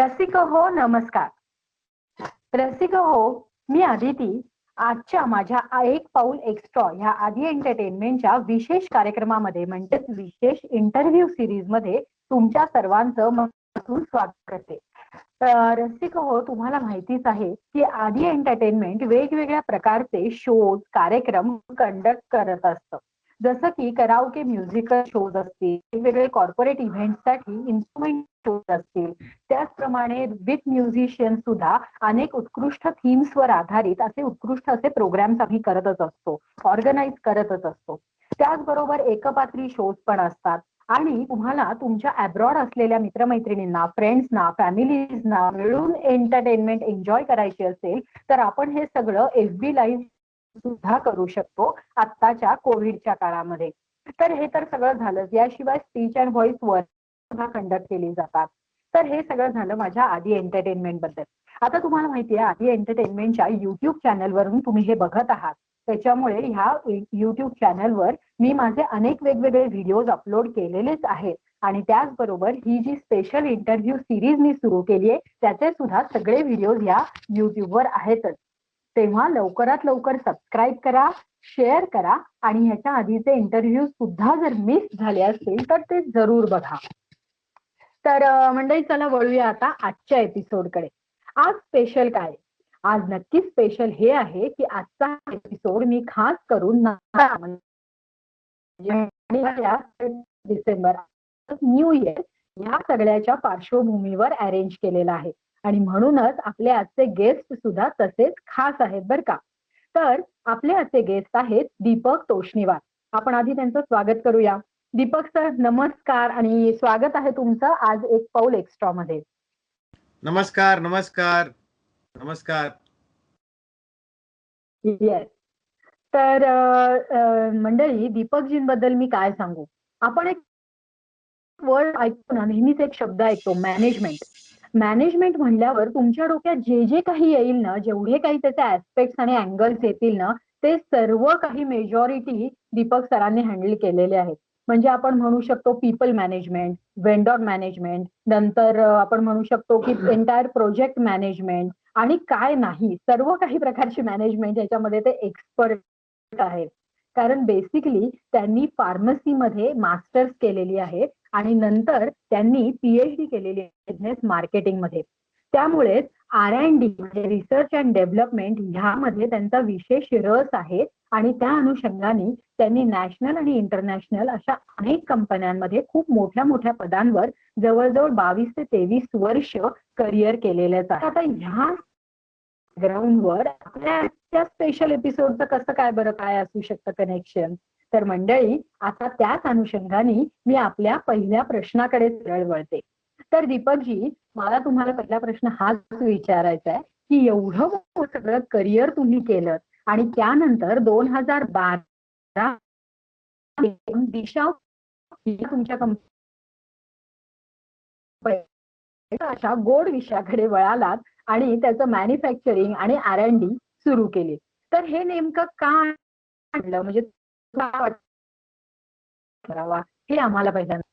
रसिक हो नमस्कार. रसिक हो मी आदिती. आजच्या माझ्या एक पाऊल एक्स्ट्रा ह्या आधी एंटरटेनमेंटच्या विशेष कार्यक्रमामध्ये म्हणजेच विशेष इंटरव्ह्यू सिरीजमध्ये तुमच्या सर्वांचं मनापासून स्वागत करते. रसिक हो तुम्हाला माहितीच आहे की आधी एंटरटेनमेंट वेगवेगळ्या प्रकारचे शोज कार्यक्रम कंडक्ट करत असतं. जसं की कराओके म्युझिकल शोज असतील वेगवेगळे कॉर्पोरेट इव्हेंटसाठी इन्स्ट्रुमेंट शोज असतील. त्याचप्रमाणे विथ म्युझिशियन सुद्धा अनेक उत्कृष्ट थीम्सवर आधारित असे उत्कृष्ट असे प्रोग्राम्स आम्ही करतच असतो ऑर्गनाईज करतच असतो. त्याचबरोबर एकपात्री शोज पण असतात. आणि तुम्हाला तुमच्या अब्रॉड असलेल्या मित्रमैत्रिणींना फ्रेंड्सना फॅमिलीजना मिळून एंटरटेनमेंट एन्जॉय करायची असेल तर आपण हे सगळं एफ बी लाईव्ह सुद्धा करू शकतो आत्ताच्या कोविडच्या काळामध्ये. तर हे तर सगळं झालंच याशिवाय स्पीच अँड व्हॉइस वर सुद्धा कंडक्ट केली जातात. तर हे सगळं झालं माझ्या आधी एंटरटेनमेंटबद्दल. आता तुम्हाला माहिती आहे आधी एंटरटेनमेंटच्या युट्यूब चॅनलवरून तुम्ही हे बघत आहात. त्याच्यामुळे ह्या युट्यूब चॅनलवर मी माझे अनेक वेगवेगळे व्हिडिओज अपलोड केलेलेच आहेत. आणि त्याचबरोबर ही जी स्पेशल इंटरव्ह्यू सिरीज मी सुरू केली आहे त्याचे सुद्धा सगळे व्हिडिओज ह्या युट्यूबवर आहेतच. तेव्हा लवकरात लवकर सबस्क्राईब करा शेअर करा आणि ह्याच्या आधीचे इंटरव्ह्यू सुद्धा जर मिस झाले असतील तर ते जरूर बघा. तर मंडळी चला वळूया आता आजच्या एपिसोडकडे आज स्पेशल काय? आज नक्की स्पेशल हे आहे की आजचा एपिसोड मी खास करून म्हणजे डिसेंबर न्यू इयर या सगळ्याच्या पार्श्वभूमीवर अरेंज केलेला आहे. आणि म्हणूनच आपले आजचे गेस्ट सुद्धा तसेच खास आहेत बरं का. तर आपले आजचे गेस्ट आहेत दीपक तोष्णीवार आपण आधी त्यांचं स्वागत करूया. दीपक सर नमस्कार आणि स्वागत आहे तुमचं आज एक पाऊल एक्स्ट्रा मध्ये. नमस्कार नमस्कार नमस्कार. येस तर मंडळी दीपकजींबद्दल मी काय सांगू? आपण एक वर्ड ऐकतो ना नेहमीच एक शब्द ऐकतो मॅनेजमेंट मॅनेजमेंट म्हणल्यावर तुमच्या डोक्यात जे जे काही येईल ना जेवढे काही त्याचे ऍस्पेक्ट आणि अँगल्स येतील ना ते सर्व काही मेजॉरिटी दीपक सरांनी हँडल केलेले आहेत. म्हणजे आपण म्हणू शकतो पीपल मॅनेजमेंट वेंडॉर मॅनेजमेंट नंतर आपण म्हणू शकतो की एंटायर प्रोजेक्ट मॅनेजमेंट आणि काय नाही सर्व काही प्रकारची मॅनेजमेंट याच्यामध्ये ते एक्सपर्ट आहेत. कारण बेसिकली त्यांनी फार्मसीमध्ये मास्टर्स केलेली आहे आणि नंतर त्यांनी पीएचडी केलेली आहे बिझनेस मार्केटिंगमध्ये. त्यामुळे आर अँड डी म्हणजे रिसर्च अँड डेव्हलपमेंट ह्यामध्ये त्यांचा विशेष रस आहे आणि त्या अनुषंगाने त्यांनी नॅशनल आणि इंटरनॅशनल अशा अनेक कंपन्यांमध्ये खूप मोठ्या मोठ्या पदांवर जवळजवळ बावीस ते तेवीस वर्ष करिअर केलेलंच आहे. आता ह्या ग्राउंडवर आपल्या स्पेशल एपिसोडचं कसं काय बरं काय असू शकतं कनेक्शन तर मंडळी आता त्याच अनुषंगाने मी आपल्या पहिल्या प्रश्नाकडे सरळ वळते तर दीपकजी मला तुम्हाला पहिला प्रश्न हाच विचारायचा आहे की एवढं सगळं करिअर तुम्ही केलं आणि त्यानंतर दोन हजार बारा दिशा तुमच्या कंपनी अशा गोड विषयाकडे वळालात आणि त्याचं मॅन्युफॅक्चरिंग आणि आर अँड डी सुरू केली. तर हे नेमकं का आणलं म्हणजे? करावा? हे आम्हाला पहिल्यांदा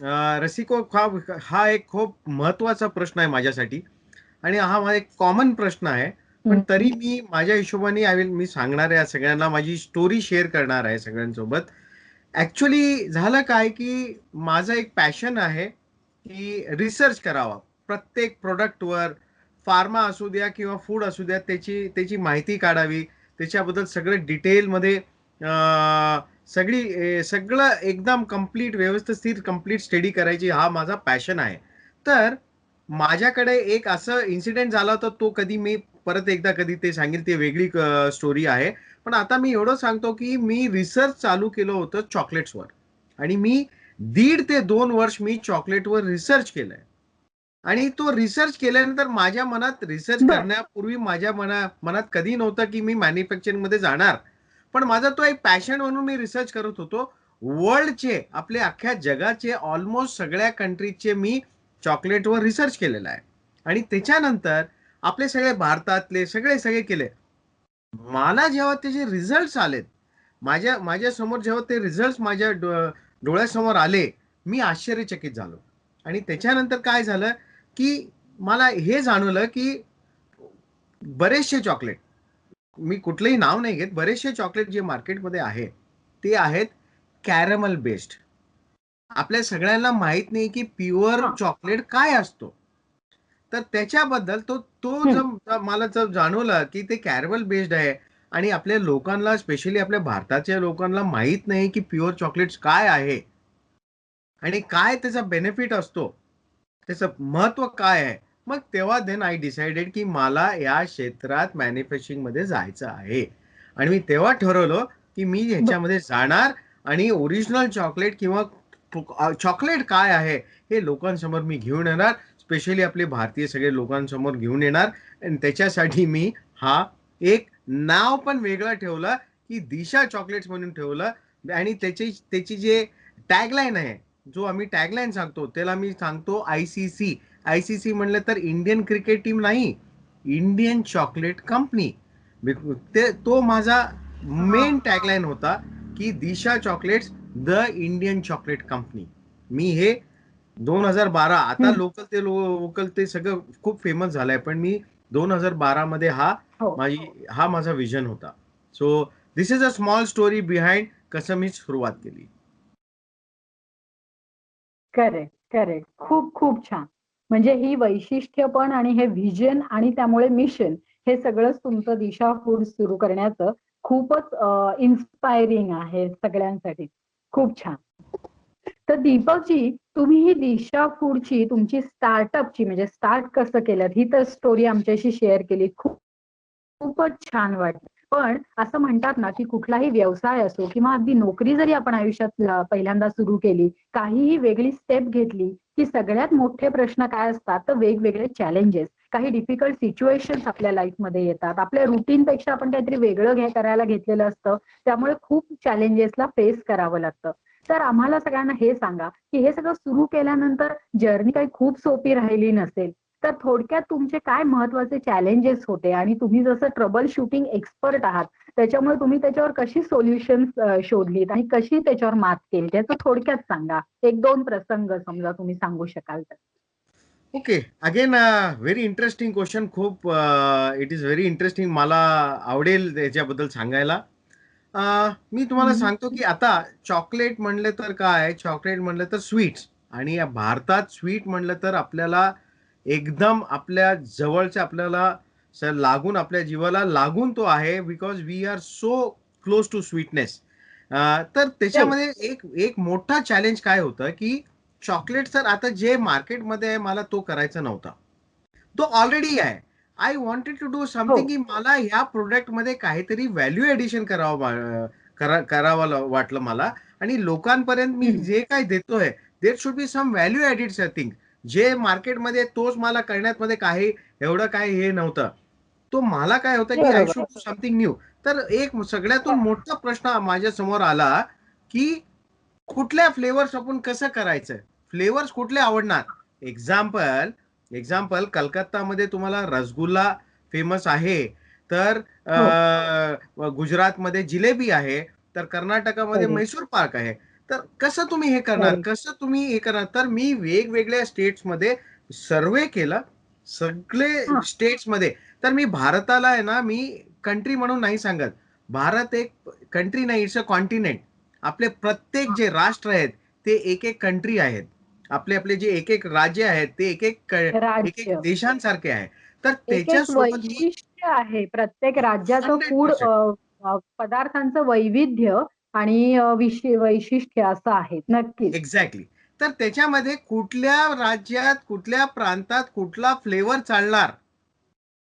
अं, रसिको हा हा एक खूप महत्त्वाचा प्रश्न आहे माझ्यासाठी. आणि हा माझा एक कॉमन प्रश्न आहे. पण. तरी मी माझ्या हिशोबाने आय विल मी सांगणार आहे सगळ्यांना माझी स्टोरी शेअर करणार आहे सगळ्यांसोबत. ऍक्च्युली झालं काय की माझं एक पॅशन आहे. की रिसर्च करावा. प्रत्येक प्रोडक्टवर फार्मा असू द्या किंवा फूड असू द्या त्याची त्याची माहिती काढावी. त्याच्याबद्दल सगळं डिटेलमध्ये सगळी सगळं एकदम कंप्लीट व्यवस्थित कंप्लीट स्टडी करायची हा माझा पॅशन आहे. तर माझ्याकडे एक असं इन्सिडेंट झाला होता तो कधी मी परत एकदा कधी ते सांगेल ते वेगळी स्टोरी आहे. पण आता मी एवढं सांगतो की मी रिसर्च चालू केलं होतं चॉकलेट्सवर आणि मी दीड ते दोन वर्ष मी चॉकलेटवर रिसर्च केलंय. आणि तो रिसर्च केल्यानंतर माझ्या मनात रिसर्च. करण्यापूर्वी माझ्या मना मनात कधी नव्हतं की मी मॅन्युफॅक्चरिंगमध्ये जाणार. पण माझा तो एक पॅशन म्हणून मी रिसर्च करत होतो. वर्ल्डचे आपले अख्ख्या जगाचे ऑलमोस्ट सगळ्या कंट्रीजचे मी चॉकलेटवर रिसर्च केलेला आहे. आणि त्याच्यानंतर आपले सगळे भारतातले सगळे सगळे केले. मला जेव्हा त्याचे रिझल्ट आलेत माझ्या माझ्यासमोर जेव्हा ते रिझल्ट माझ्या डोळ्यासमोर आले मी आश्चर्यचकित झालो आणि त्याच्यानंतर काय झालं की मला हे जाणवलं की बरेचसे चॉकलेट मी कुठलंही नाव नाही घेत बरेचसे चॉकलेट जे मार्केटमध्ये आहे ते आहेत कॅरमल बेस्ड आपल्या सगळ्यांना माहीत नाही की प्युअर. चॉकलेट काय असतो तर त्याच्याबद्दल तो तो. जर मला जर जाणवलं की ते कॅरमल बेस्ड आहे आणि आपल्या लोकांना स्पेशली आपल्या भारताच्या लोकांना माहीत नाही की प्युअर चॉकलेट्स काय आहे. आणि काय त्याचा बेनिफिट असतो? त्याचं महत्त्व काय आहे? मग तेव्हा देन आय डिसाइडेड की मला या क्षेत्रात मॅन्युफॅक्चरिंगमध्ये जायचं आहे. आणि मी तेव्हा ठरवलं की मी ह्याच्यामध्ये जाणार आणि ओरिजिनल चॉकलेट किंवा चॉकलेट काय आहे हे लोकांसमोर मी घेऊन येणार. स्पेशली आपले भारतीय सगळे लोकांसमोर घेऊन येणार. आणि त्याच्यासाठी मी हा एक नाव पण वेगळं ठेवलं की दिशा चॉकलेट्स म्हणून ठेवलं. आणि त्याची त्याची जे टॅगलाईन आहे जो आम्ही टॅगलाईन सांगतो त्याला मी सांगतो I C C I C C म्हणलं तर इंडियन क्रिकेट टीम नाही इंडियन चॉकलेट कंपनी ते तो माझा मेन टॅगलाईन होता की Disha chocolates the Indian chocolate company मी हे दोन हजार बारा आता. लोकल ते लोकल ते सगळं खूप फेमस झालंय पण मी दोन हजार बारा मध्ये हा हो. माझी हा माझा विजन होता. So this is a small story behind कसं मी सुरुवात केली. करेक्ट करेक्ट खूप खूप छान. म्हणजे ही वैशिष्ट्य पण आणि हे व्हिजन आणि त्यामुळे मिशन हे सगळंच तुमचं दिशा फूड सुरू करण्याचं खूपच इन्स्पायरिंग आहे सगळ्यांसाठी. खूप छान. तर दीपकजी तुम्ही ही दिशा फूडची तुमची स्टार्टअपची म्हणजे स्टार्ट कसं केलं ही तर स्टोरी आमच्याशी शेअर केली. खूप खूपच छान वाटत पण असं म्हणतात ना की कुठलाही व्यवसाय असो किंवा अगदी नोकरी जरी आपण आयुष्यात पहिल्यांदा सुरू केली काहीही वेगळी स्टेप घेतली की सगळ्यात मोठे प्रश्न काय असतात तर वेगवेगळे चॅलेंजेस काही डिफिकल्ट सिच्युएशन आपल्या लाईफमध्ये येतात. आपल्या रुटीन पेक्षा आपण काहीतरी वेगळं घ्या करायला घेतलेलं असतं. त्यामुळे खूप चॅलेंजेसला फेस करावं लागतं. तर आम्हाला सगळ्यांना हे सांगा की हे सगळं सुरू केल्यानंतर जर्नी काही खूप सोपी राहिली नसेल तर थोडक्यात तुमचे काय महत्त्वाचे चॅलेंजेस होते आणि तुम्ही जसं ट्रबल शूटिंग एक्सपर्ट आहात त्याच्यामुळे तुम्ही त्याच्यावर कशी सोल्युशन शोधलीत आणि कशी त्याच्यावर मात केली त्याचं थोडक्यात सांगा. एक दोन प्रसंग समजा तुम्ही सांगू शकाल तर. Okay. Again very interesting question खूप इट इज व्हेरी इंटरेस्टिंग मला आवडेल त्याच्याबद्दल सांगायला. मी तुम्हाला. सांगतो की आता चॉकलेट म्हणलं तर काय? चॉकलेट म्हणलं तर स्वीट्स आणि या भारतात स्वीट म्हणलं तर आपल्याला एकदम आपल्या जवळच्या आपल्याला लागून आपल्या जीवाला लागून तो आहे because we are so close to sweetness तर त्याच्यामध्ये एक एक मोठा चॅलेंज काय होतं की चॉकलेट सर आता जे मार्केटमध्ये आहे मला तो करायचा नव्हता. तो ऑलरेडी आहे. I wanted to do something. की मला ह्या प्रोडक्टमध्ये काहीतरी व्हॅल्यू एडिशन करावं करा- करावं वाटलं मला. आणि लोकांपर्यंत मी. जे काही देतोय there should be some value added something जे मार्केटमध्ये तोच मला करण्यात मध्ये काही एवढं काही हे नव्हतं. तो मला काय होतं की I. Should do something new तर एक सगळ्यातून मोठा प्रश्न माझ्यासमोर आला की कुठल्या फ्लेवर्स आपण कसं करायचं? फ्लेवर्स कुठले आवडणार? एक्झाम्पल एक्झाम्पल कलकत्तामध्ये तुम्हाला रसगुल्ला फेमस आहे. तर अं, गुजरातमध्ये जिलेबी आहे. तर कर्नाटकामध्ये Correct. मैसूर पाक आहे. तर कसं तुम्ही हे करणार. कसं तुम्ही हे करणार? तर मी वेगवेगळ्या स्टेट्समध्ये सर्वे केला. सगळे हा. स्टेट्समध्ये. तर मी भारताला आहे ना मी कंट्री म्हणून नाही सांगत. भारत एक कंट्री नाही इट्स अ कॉन्टिनेंट आपले प्रत्येक जे राष्ट्र आहेत ते एक एक कंट्री आहेत. आपले आपले जे एक एक राज्य आहेत ते एक एक एक एक देशांसारखे आहे तर त्याच्यासोबत आहे प्रत्येक राज्याचं 100% फूड पदार्थांचं वैविध्य आणि वैशिष्ट्य असं आहे. नक्कीच. एक्झॅक्टली तर त्याच्यामध्ये कुठल्या राज्यात कुठल्या प्रांतात कुठला फ्लेवर चालणार?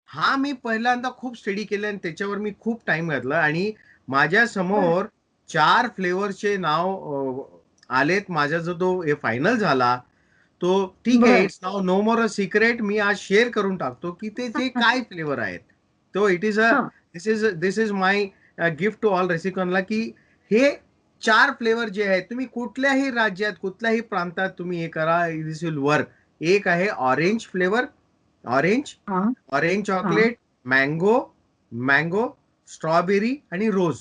हा मी पहिल्यांदा खूप स्टडी केलं आणि त्याच्यावर मी खूप टाइम घातला आणि माझ्यासमोर चार फ्लेवरचे नाव आलेत माझा जो तो हे फायनल झाला तो ठीक आहे. It's now no more a secret मी आज शेअर करून टाकतो की ते जे काय फ्लेवर आहेत तो it is a. This is this is my gift to all रेसिकॉनला की हे चार फ्लेवर जे आहेत तुम्ही कुठल्याही राज्यात कुठल्याही प्रांतात तुम्ही हे करा दिस विल वर्क एक आहे ऑरेंज फ्लेवर ऑरेंज हा. Orange chocolate mango mango strawberry आणि रोज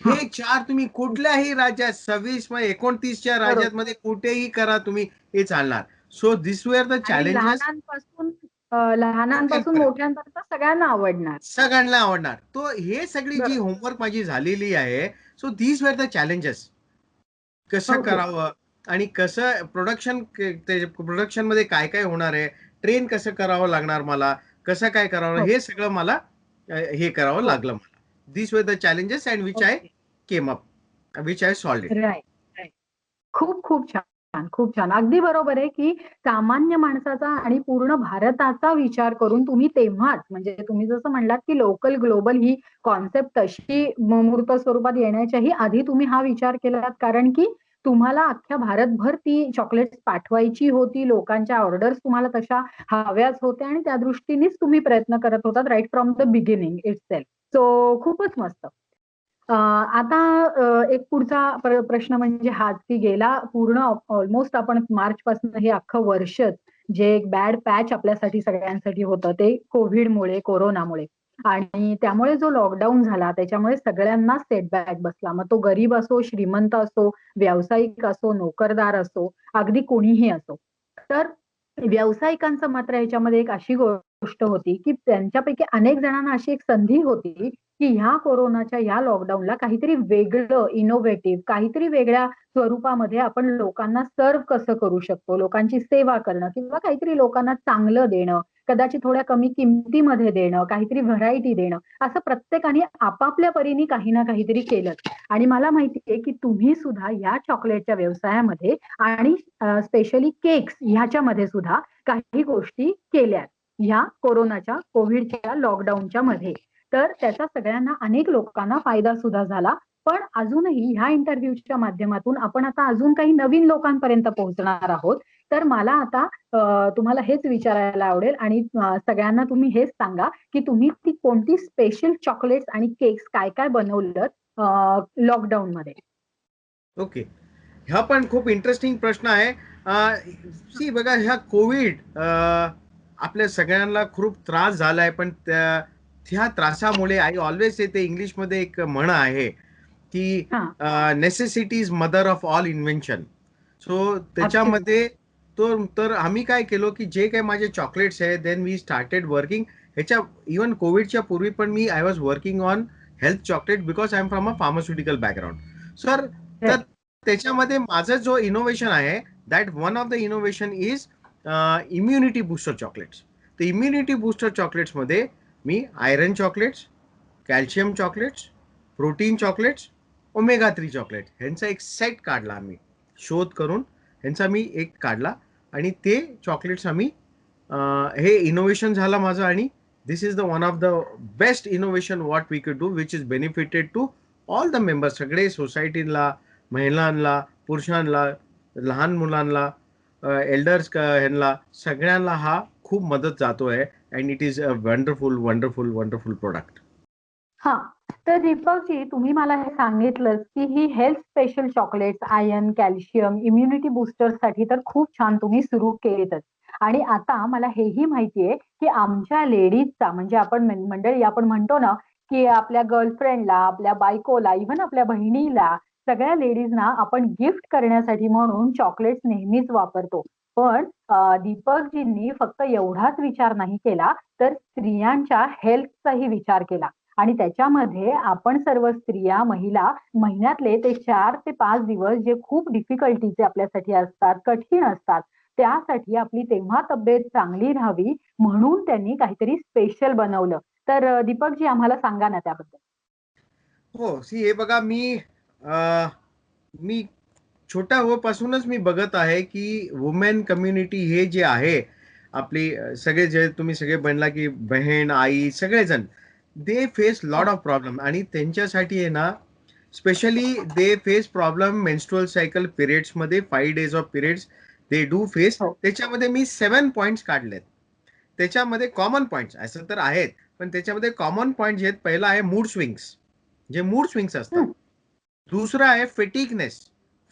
हे चार तुम्ही कुठल्याही राज्यात सव्वीसमध्ये एकोणतीसच्या राज्यात मध्ये कुठेही करा तुम्ही हे चालणार सो दिस वेअर द आणि चॅलेंजेस लहानांपासून लहानांपासून मोठ्यांपर्यंत. सगळ्यांना आवडणार सगळ्यांना आवडणार तो हे सगळी जी. होमवर्क माझी झालेली आहे so these were the challenges कसं. करावं आणि कसं प्रोडक्शन प्रोडक्शनमध्ये काय काय होणार आहे ट्रेन कसं करावं लागणार मला कसं काय करावं हो. हे सगळं मला हे करावं हो. लागलं this were the challenges and which I came up which I right right खूप खूप छान खूप छान. अगदी बरोबर आहे की सामान्य माणसाचा आणि पूर्ण भारताचा विचार करून तुम्ही तेव्हाच म्हणजे तुम्ही जसं म्हणलात की लोकल ग्लोबल ही कॉन्सेप्ट तशी मूर्त स्वरूपात येण्याच्याही आधी तुम्ही हा विचार केलात. कारण की तुम्हाला अख्ख्या भारतभर ती चॉकलेट्स पाठवायची होती. लोकांच्या ऑर्डर्स तुम्हाला तशा हव्याच होत्या आणि त्या दृष्टीनेच तुम्ही प्रयत्न करत होतात right from the beginning itself so खूपच मस्त. आता एक पुढचा प्रश्न म्हणजे हाच की गेला पूर्ण ऑलमोस्ट आपण मार्च पासून हे अख्खं वर्षच जे एक बॅड पॅच आपल्यासाठी सगळ्यांसाठी होतं ते कोविडमुळे कोरोनामुळे. आणि त्यामुळे जो लॉकडाऊन झाला त्याच्यामुळे सगळ्यांना सेटबॅक बसला. मग तो गरीब असो श्रीमंत असो व्यावसायिक असो नोकरदार असो अगदी कोणीही असो. तर व्यावसायिकांचं मात्र याच्यामध्ये एक अशी गो गोष्ट होती की त्यांच्यापैकी अनेक जणांना अशी एक संधी होती की ह्या कोरोनाच्या या लॉकडाऊनला काहीतरी वेगळं इनोव्हेटिव्ह काहीतरी वेगळ्या स्वरूपामध्ये आपण लोकांना सर्व कसं करू शकतो? लोकांची सेवा करणं किंवा काहीतरी लोकांना चांगलं देणं कदाचित थोड्या कमी किमतीमध्ये देणं काहीतरी व्हरायटी देणं असं प्रत्येकाने आपापल्या परीने काही ना काहीतरी केलं आणि मला माहिती आहे की तुम्ही सुद्धा या चॉकलेटच्या व्यवसायामध्ये आणि स्पेशली केक्स ह्याच्यामध्ये सुद्धा काही गोष्टी केल्या ह्या कोरोनाच्या कोविडच्या लॉकडाऊनच्या मध्ये. तर त्याचा सगळ्यांना अनेक लोकांना फायदा सुद्धा झाला. पण अजूनही ह्या इंटरव्ह्यूच्या माध्यमातून आपण आता अजून काही नवीन लोकांपर्यंत पोहोचणार आहोत. तर मला आता तुम्हाला हेच विचारायला आवडेल आणि सगळ्यांना तुम्ही हेच सांगा की तुम्ही ती कोणती स्पेशल चॉकलेट्स आणि केक्स काय काय बनवलं लॉकडाऊन मध्ये? ओके. हा पण खूप इंटरेस्टिंग प्रश्न आहे. सी बघा ह्या कोविड आपल्या सगळ्यांना खूप त्रास झालाय पण त्या त्या त्रासामुळे आय ऑलवेज येते. इंग्लिशमध्ये एक म्हण आहे की necessity is mother of all invention so त्याच्यामध्ये तो तर आम्ही काय केलो की जे काही माझे चॉकलेट्स आहे देन वी स्टार्टेड वर्किंग ह्याच्या इवन कोविडच्या पूर्वी पण मी I was working on health chocolate because I am from a pharmaceutical background sir तर. त्याच्यामध्ये माझं जो इनोव्हेशन आहे that one of the innovation is immunity booster chocolates तर इम्युनिटी बूस्टर चॉकलेट्समध्ये मी iron chocolates calcium chocolates protein chocolates omega three chocolate ह्यांचा एक set काढला आम्ही. शोध करून ह्यांचा मी एक काढला आणि ते चॉकलेट्स आम्ही हे इनोव्हेशन झालं माझं आणि this is the one of the best innovation what we could do which is benefited to all the members सगळे सोसायटीला महिलांना पुरुषांना लहान मुलांना एल्डर्स ह्यांना सगळ्यांना हा खूप मदत जातोय and it is a wonderful wonderful wonderful product हा तर दीपकजी तुम्ही मला हे सांगितलं की ही health special chocolates iron calcium immunity बुस्टरसाठी तर खूप छान तुम्ही सुरू केलेतच. आणि आता मला हेही माहितीये की आमच्या लेडीजचा म्हणजे आपण मंडळी आपण म्हणतो ना की आपल्या गर्लफ्रेंडला आपल्या बायकोला इव्हन आपल्या बहिणीला सगळ्या लेडीजना आपण गिफ्ट करण्यासाठी म्हणून चॉकलेट्स नेहमीच वापरतो. पण दीपकजींनी फक्त एवढाच विचार नाही केला तर स्त्रियांच्या हेल्थचाही विचार केला. आणि त्याच्यामध्ये आपण सर्व स्त्रिया महिला महिन्यातले ते चार ते पाच दिवस जे खूप डिफिकल्टीचे आपल्यासाठी असतात कठीण असतात त्यासाठी आपली तेव्हा तब्येत चांगली राहावी म्हणून त्यांनी काहीतरी स्पेशल बनवलं. तर दीपकजी आम्हाला सांगा ना त्याबद्दल. हो सी हे बघा मी मी छोट्या होपासूनच मी बघत आहे की वुमेन कम्युनिटी हे जे आहे आपली सगळे जे तुम्ही सगळे बनला की बहीण आई सगळेजण they face lot of problem आणि त्यांच्यासाठी आहे ना specially they face problem menstrual cycle पिरियड्समध्ये five days of periods they do face. त्याच्यामध्ये मी सेवन पॉईंट्स काढलेत त्याच्यामध्ये कॉमन पॉईंट्स असं तर आहेत पण त्याच्यामध्ये कॉमन पॉईंट जे आहेत पहिला आहे मूड स्विंग्स जे मूड स्विंग्स असतात. दुसरा आहे फेटिकनेस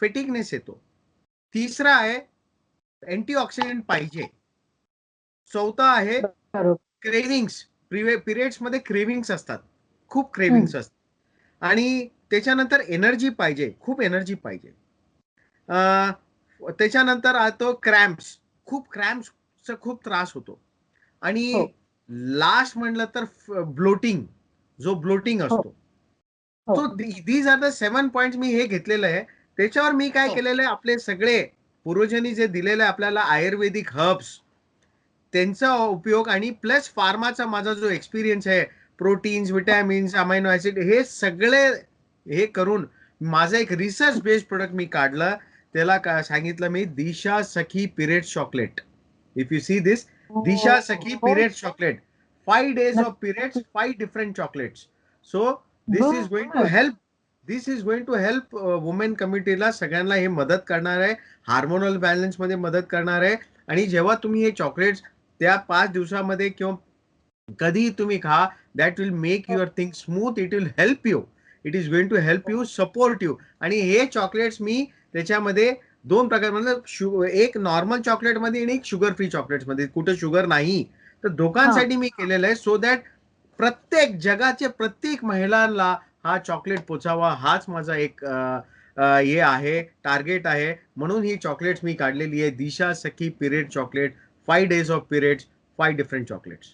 फेटिकनेस येतो तिसरा आहे अँटीऑक्सिडंट पाहिजे. चौथा आहे क्रेविंग्स पिरियड्समध्ये क्रेविंग्स असतात. खूप क्रेविंग्स असतात. आणि त्याच्यानंतर एनर्जी पाहिजे. खूप एनर्जी पाहिजे. त्याच्यानंतर तो क्रॅम्प्स खूप क्रॅम्प्सचा खूप त्रास होतो. आणि हो. लास्ट म्हणलं तर ब्लोटिंग जो ब्लोटिंग असतो. हो. तो these are the seven point मी हे घेतलेलं आहे. त्याच्यावर मी काय हो. केलेलं आहे आपले सगळे पूर्वजांनी जे दिलेलं आपल्याला आयुर्वेदिक हर्ब्स त्यांचा उपयोग आणि प्लस फार्माचा माझा जो एक्सपिरियन्स आहे प्रोटीन्स विटॅमिन्स अमायनो ऍसिड हे सगळे हे करून माझं एक रिसर्च बेस्ड प्रोडक्ट मी काढलं. त्याला का सांगितलं मी Disha Sakhi period chocolate if you see this Disha Sakhi हो. Period chocolate five days of periods five different chocolates so this is going to. Help this is going to help women कम्युनिटीला सगळ्यांना हे मदत करणार आहे. Hormonal बॅलन्समध्ये मदत करणार आहे. आणि जेव्हा तुम्ही हे चॉकलेट्स त्या पाच दिवसामध्ये किंवा कधी तुम्ही खा that will make your thing smooth it will help you it is going to help you support you आणि हे चॉकलेट्स मी त्याच्यामध्ये दोन प्रकार म्हणजे एक नॉर्मल चॉकलेटमध्ये आणि एक शुगर फ्री चॉकलेट्समध्ये कुठं शुगर नाही. तर दोघांसाठी मी केलेलं आहे सो दॅट प्रत्येक जगाच्या प्रत्येक महिलांना हा चॉकलेट पोचावा हाच माझा एक हे आहे टार्गेट आहे. म्हणून ही चॉकलेट्स मी काढलेली आहे. Disha Sakhi period chocolate five days of periods five different chocolates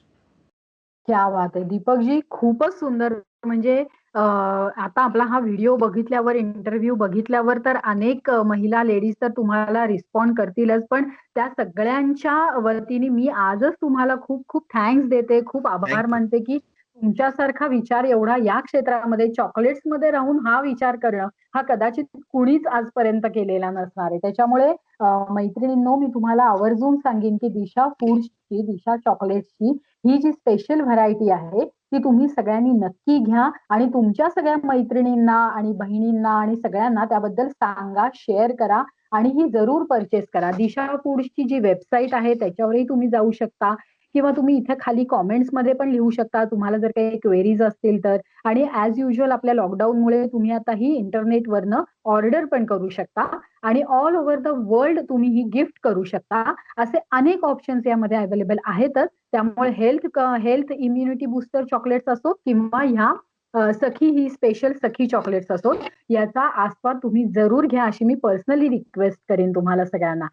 क्या बात आहे. दीपकजी खूपच सुंदर. म्हणजे आता आपला हा व्हिडिओ बघितल्यावर इंटरव्ह्यू बघितल्यावर तर अनेक महिला लेडीज तर तुम्हाला रिस्पॉन्ड करतीलच. पण त्या सगळ्यांच्या वतीने मी आजच तुम्हाला खूप खूप थँक्स देते. खूप आभार. मानते की तुमच्यासारखा विचार एवढा या क्षेत्रामध्ये चॉकलेट्समध्ये राहून हा विचार करणं हा कदाचित कुणीच आजपर्यंत केलेला नसणार आहे. त्याच्यामुळे मैत्रिणींनो मी तुम्हाला आवर्जून सांगेन की दिशा फूडची दिशा चॉकलेटची ही जी स्पेशल व्हरायटी आहे ती तुम्ही सगळ्यांनी नक्की घ्या आणि तुमच्या सगळ्या मैत्रिणींना आणि बहिणींना आणि सगळ्यांना त्याबद्दल सांगा शेअर करा आणि ही जरूर परचेस करा. दिशा फूड्सची जी वेबसाईट आहे त्याच्यावरही तुम्ही जाऊ शकता. किंवा तुम्ही इथे खाली कॉमेंट्समध्ये पण लिहू शकता. तुम्हाला जर काही क्वेरीज असतील तर. आणि ऍज युजल आपल्या लॉकडाऊनमुळे तुम्ही आता ही इंटरनेटवरनं ऑर्डर पण करू शकता. आणि ऑल ओव्हर द वर्ल्ड तुम्ही ही गिफ्ट करू शकता. असे अनेक ऑप्शन्स यामध्ये अवेलेबल आहेतच. त्यामुळे health health immunity booster chocolates असो किंवा ह्या सखी ही स्पेशल सखी चॉकलेट्स असो याचा आस्वाद तुम्ही जरूर घ्या अशी मी पर्सनली रिक्वेस्ट करेन तुम्हाला सगळ्यांना.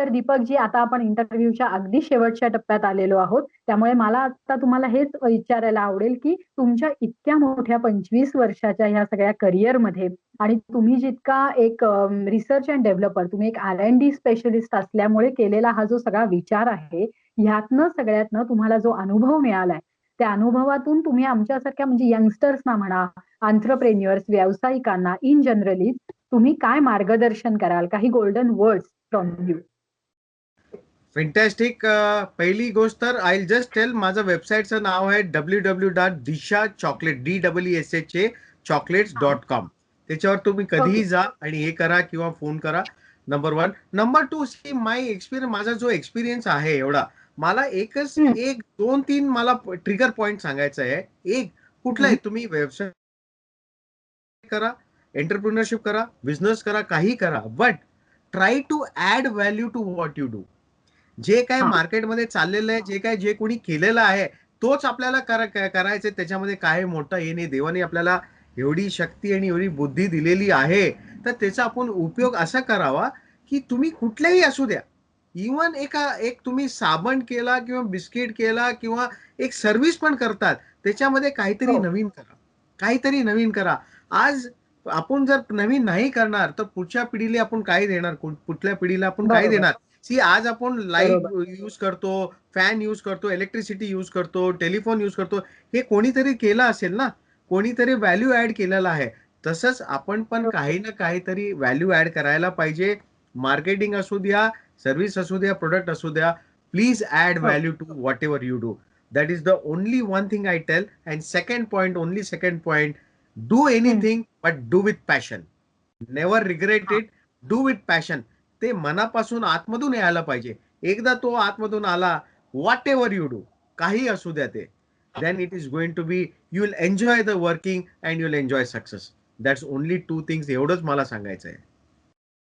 तर दीपकजी आता आपण इंटरव्ह्यूच्या अगदी शेवटच्या टप्प्यात आलेलो आहोत. त्यामुळे मला आता तुम्हाला हेच विचारायला आवडेल की तुमच्या इतक्या मोठ्या पंचवीस वर्षाच्या ह्या सगळ्या करिअरमध्ये आणि तुम्ही जितका एक रिसर्च अँड डेव्हलपर तुम्ही एक आर एन डी स्पेशलिस्ट असल्यामुळे केलेला हा जो सगळा विचार आहे ह्यातनं सगळ्यातनं तुम्हाला जो अनुभव मिळालाय त्या अनुभवातून तुम्ही आमच्यासारख्या म्हणजे यंगस्टर्सना म्हणा आंट्रप्रेन्युअर्स व्यावसायिकांना इन जनरली तुम्ही काय मार्गदर्शन कराल? काही golden words from you fantastic पहिली गोष्ट तर आय जस्ट टेल माझं वेबसाईटचं नाव आहे W W dot Disha chocolate D W S H A chocolates dot com त्याच्यावर तुम्ही कधीही. जा आणि हे करा किंवा फोन करा number one number two see my experience माझा जो एक्सपिरियन्स आहे एवढा मला एकच. एक दोन तीन मला ट्रिगर पॉइंट सांगायचं आहे. एक कुठलाही तुम्ही व्यवसाय करा एंटरप्रिनरशिप करा बिझनेस करा काही करा but try to add value to what you do जे काय. मार्केटमध्ये चाललेलं आहे जे काय जे कोणी केलेलं आहे तोच आपल्याला करायचं. त्याच्यामध्ये काय मोठं हे नाही देवाने आपल्याला एवढी शक्ती आणि एवढी बुद्धी दिलेली आहे तर त्याचा आपण उपयोग असा करावा की तुम्ही कुठल्याही असू द्या इवन एका एक तुम्ही साबण केला किंवा बिस्किट केला किंवा एक सर्व्हिस पण करतात त्याच्यामध्ये काहीतरी हो. नवीन करा काहीतरी नवीन करा आज आपण जर नवीन नाही करणार तर पुढच्या पिढीला आपण काय देणार कुठल्या पिढीला आपण काय. देणार सी आज आपण लाइट यूज करतो फॅन यूज करतो इलेक्ट्रिसिटी यूज करतो टेलिफोन यूज करतो हे कोणीतरी केलं असेल ना? कोणीतरी व्हॅल्यू ऍड केलेलं आहे. तसंच आपण पण. काही ना काहीतरी व्हॅल्यू ऍड करायला पाहिजे. मार्केटिंग असू द्या सर्व्हिस असू द्या प्रोडक्ट असू द्या please add. Value to whatever you do that is the only one thing I tell and second point only second point do anything but do with passion never regret it do with passion ते मनापासून आतमधून यायला पाहिजे. एकदा तो आतमधून आला what ever you do काही असू द्या ते. Then it is going to be you will enjoy the working and you will enjoy success that's only two things एवढंच मला सांगायचं आहे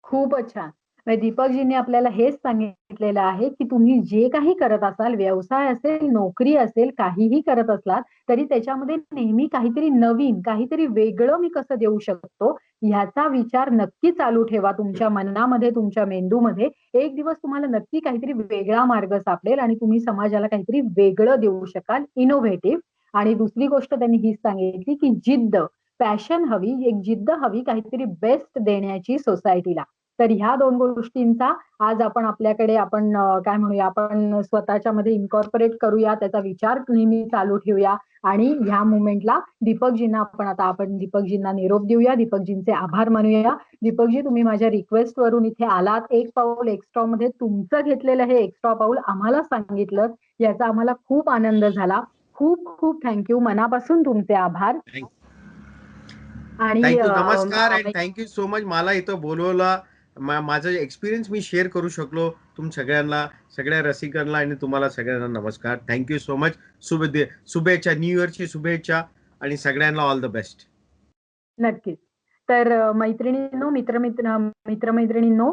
खूपच छान. दीपकजींनी आपल्याला हेच सांगितलेलं आहे की तुम्ही जे काही करत असाल व्यवसाय असेल नोकरी असेल काहीही करत असलात तरी त्याच्यामध्ये नेहमी काहीतरी नवीन काहीतरी वेगळं मी कसं देऊ शकतो ह्याचा विचार नक्की चालू ठेवा तुमच्या मनामध्ये तुमच्या मेंदूमध्ये. एक दिवस तुम्हाला नक्की काहीतरी वेगळा मार्ग सापडेल आणि तुम्ही समाजाला काहीतरी वेगळं देऊ शकाल इनोव्हेटिव्ह आणि दुसरी गोष्ट त्यांनी हीच सांगितली की जिद्द. पॅशन हवी एक जिद्द हवी काहीतरी बेस्ट देण्याची सोसायटीला तर ह्या दोन गोष्टींचा आज आपण आपल्याकडे आपण काय म्हणूया आपण स्वतःच्या मध्ये इन्कॉर्पोरेट करूया त्याचा विचार नेहमी चालू ठेवूया आणि ह्या मुवमेंटला दीपकजींना आपण आता आपण दीपकजींना निरोप देऊया दीपकजींचे आभार मानूया. दीपकजी तुम्ही माझ्या रिक्वेस्ट वरून इथे आलात. एक पाऊल एक्स्ट्रा मध्ये तुमचं घेतलेलं हे एक्स्ट्रा पाऊल आम्हाला सांगितलं याचा आम्हाला खूप आनंद झाला. खूप खूप थँक्यू मनापासून तुमचे आभार. आणि नमस्कार थँक्यू सो मच मला इथं बोलवलं. मा- माझं एक्सपिरियन्स मी शेअर करू शकलो तुम सगळ्यांना सगळ्या रसिकांना आणि तुम्हाला सगळ्यांना नमस्कार. थँक्यू सो मच शुभे शुभेच्छा न्यू इयरची शुभेच्छा आणि सगळ्यांना ऑल द बेस्ट नक्कीच. तर मैत्रिणींनो मित्रमित्र मित्रमैत्रिणींनो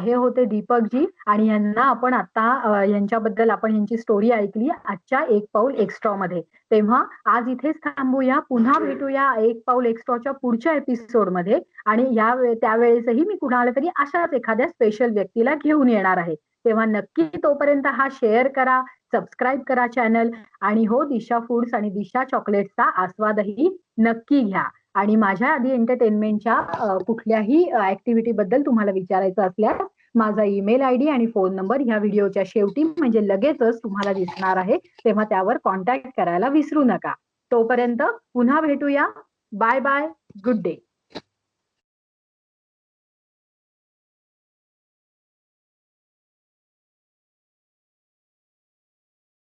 हे होते दीपकजी आणि यांना आपण आता यांच्याबद्दल आपण यांची स्टोरी ऐकली आजच्या एक पाऊल एक्स्ट्रा मध्ये. तेव्हा आज इथेच थांबूया. पुन्हा भेटूया एक पाऊल एक्स्ट्राच्या पुढच्या एपिसोडमध्ये आणि या त्यावेळेसही मी कुणाला तरी अशाच एखाद्या स्पेशल व्यक्तीला घेऊन येणार आहे. तेव्हा नक्की तोपर्यंत हा शेअर करा सबस्क्राईब करा चॅनल आणि हो दिशा फूड्स आणि दिशा चॉकलेटचा आस्वादही नक्की घ्या. आणि माझ्या आधी एंटरटेनमेंटच्या कुठल्याही ऍक्टिव्हिटी बद्दल तुम्हाला विचारायचं असल्यास माझा ईमेल आय डी आणि फोन नंबर ह्या व्हिडिओच्या शेवटी म्हणजे लगेचच तुम्हाला दिसणार आहे. तेव्हा त्यावर कॉन्टॅक्ट करायला विसरू नका. तोपर्यंत पुन्हा भेटूया. Bye bye good day